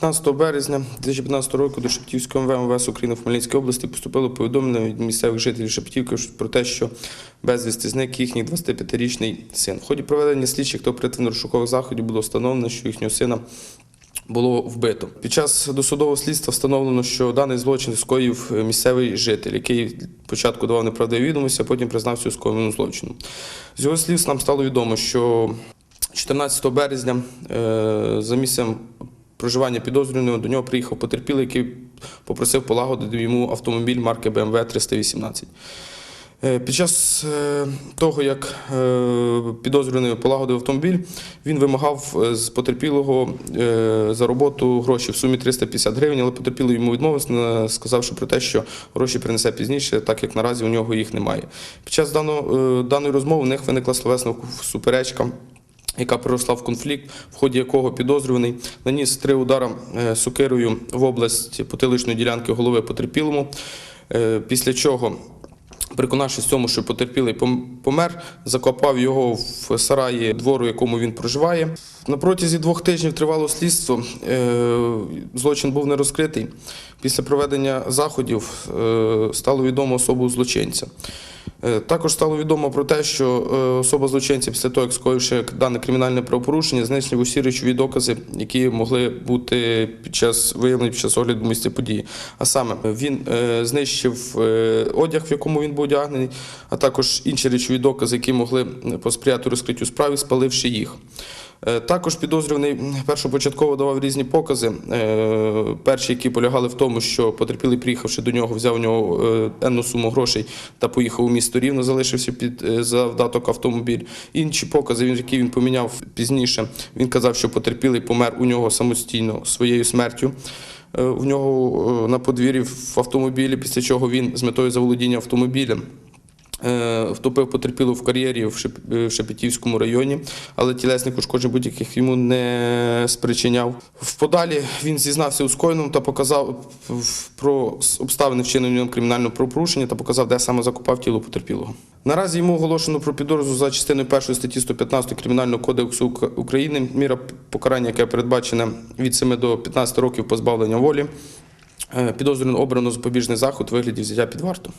15 березня 2015 року до Шептівського МВ МВС України в Хмельницькій області поступило повідомлення від місцевих жителів Шептівки про те, що безвісти зник їхній 25-річний син. В ході проведення слідчих та оперативно-розшукових заходів було встановлено, що їхнього сина було вбито. Під час досудового слідства встановлено, що даний злочин скоїв місцевий житель, який спочатку давав неправдиві відомості, а потім признався у скоєному злочину. З його слів нам стало відомо, що 14 березня е, за місцем проживання підозрюваного до нього приїхав потерпілий, який попросив полагодити йому автомобіль марки BMW 318. Е, Під час е, того, як е, підозрюваний полагодив автомобіль, він вимагав з потерпілого за роботу гроші в сумі 350 гривень, але потерпілий йому відмовився, сказавши про те, що гроші принесе пізніше, так як наразі у нього їх немає. Під час даної розмови у них виникла словесна суперечка. Яка переросла в конфлікт, в ході якого підозрюваний наніс три удара е, сокирою в область потиличної ділянки голови потерпілому. Е, Після чого Переконавшись в цьому, що потерпілий помер, закопав його в сараї двору, в якому він проживає. На протязі двох тижнів тривало слідство. е, Злочин був не розкритий. Після проведення заходів стало відомо особу злочинця. Е, Також стало відомо про те, що е, особа злочинця після того, як скоївши дане кримінальне правопорушення, знищив усі речові докази, які могли бути під час виявлені під час огляду місця події. А саме він е, знищив одяг, в якому він був одягнений, а також інші речові докази, які могли посприяти розкриттю справи, спаливши їх. Е, Також підозрюваний першопочатково давав різні покази. Е, Перші, які полягали в тому, що потерпілий, приїхавши до нього, взяв у нього е, енну суму грошей та поїхав у місто Рівно, залишився під завдаток автомобіль. Інші покази, які він поміняв пізніше, він казав, що потерпілий помер у нього самостійно своєю смертю. В нього на подвір'ї в автомобілі, після чого він з метою заволодіння автомобілем Втопив потерпілу в кар'єрі е, в Шепетівському районі, але тілесних ушкоджень будь-яких йому не спричиняв. В подалі він зізнався у скоєному та показав про обставини вчинення кримінального правопорушення та показав, де саме закопав тіло потерпілого. Наразі йому оголошено про підозру за частиною 1 статті 115 Кримінального кодексу України. Міра покарання, яке передбачена від 7 до 15 років позбавлення волі. Е, Підозрювано обрано запобіжний заход у вигляді взяття під варту.